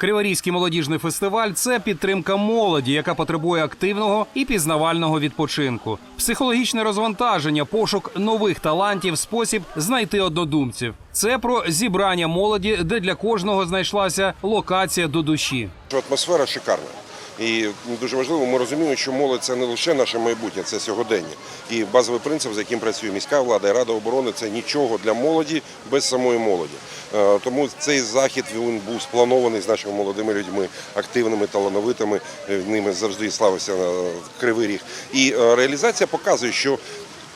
Криворізький молодіжний фестиваль це підтримка молоді, яка потребує активного і пізнавального відпочинку, психологічне розвантаження, пошук нових талантів, спосіб знайти однодумців. Це про зібрання молоді, де для кожного знайшлася локація до душі. атмосфера шикарна. І дуже важливо, ми розуміємо, що молодь це не лише наше майбутнє, це сьогодення. І базовий принцип, за яким працює міська влада і рада оборони, це нічого для молоді без самої молоді. Е, Тому цей захід він був спланований з нашими молодими людьми, активними, талановитими. Е, Ними завжди славився е, Кривий Ріг. І реалізація показує, що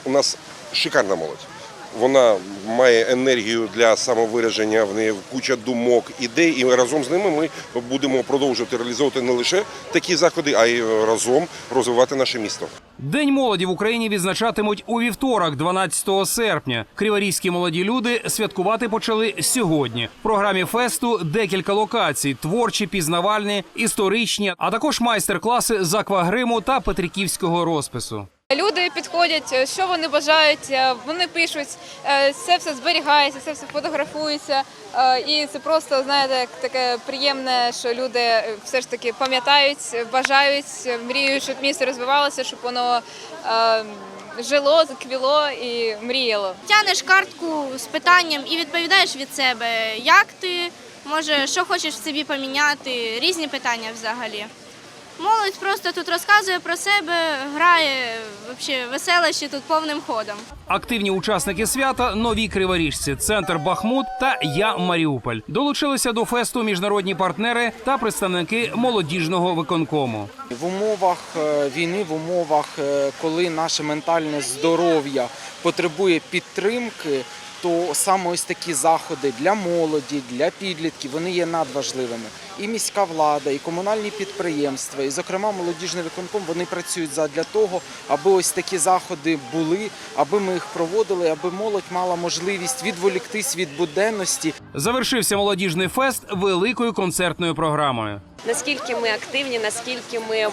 у нас шикарна молодь. Вона має енергію для самовираження, в неї куча думок, ідей, і разом з ними ми будемо продовжувати реалізовувати не лише такі заходи, а й разом розвивати наше місто. День молоді в Україні відзначатимуть у вівторок, 12 серпня. Криворізькі молоді люди святкувати почали сьогодні. В програмі фесту декілька локацій: творчі, пізнавальні, історичні, а також майстер-класи з аквагриму та петриківського розпису. Люди підходять, що вони бажають, е, вони пишуть, е, це все зберігається, це все фотографується. е, І це просто знаєте, таке приємне, що люди е, все ж таки пам'ятають, бажають, мріють, щоб місто розвивалося, щоб воно е, жило, заквіло і мріяло. Тянеш картку з питанням і відповідаєш від себе, як ти, може, що хочеш в собі поміняти, різні питання взагалі. Молодь просто тут розказує про себе, грає взагалі веселище тут повним ходом. Активні учасники свята нові криворіжці, центр Бахмут та Я Маріуполь. Долучилися до фесту міжнародні партнери та представники молодіжного виконкому. В умовах е, війни, в умовах, е, коли наше ментальне здоров'я потребує підтримки, то саме ось такі заходи для молоді, для підлітків вони є надважливими. І міська влада, і комунальні підприємства, і, зокрема, молодіжний виконком вони працюють задля того, аби ось такі заходи були, аби ми їх проводили, аби молодь мала можливість відволіктись від буденності Завершився молодіжний фест великою концертною програмою. наскільки ми активні, наскільки ми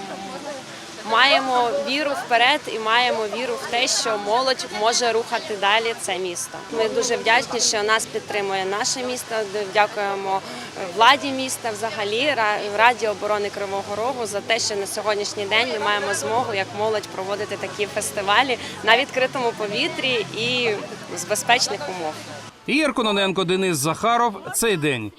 маємо віру вперед і маємо віру в те, що молодь може рухати далі це місто. Ми дуже вдячні, що нас підтримує наше місто. Дякуємо владі міста, взагалі Раді оборони Кривого Рогу за те, що на сьогоднішній день ми маємо змогу як молодь проводити такі фестивалі на відкритому повітрі і з безпечних умов. Ігор Кононенко, Денис Захаров. Цей день.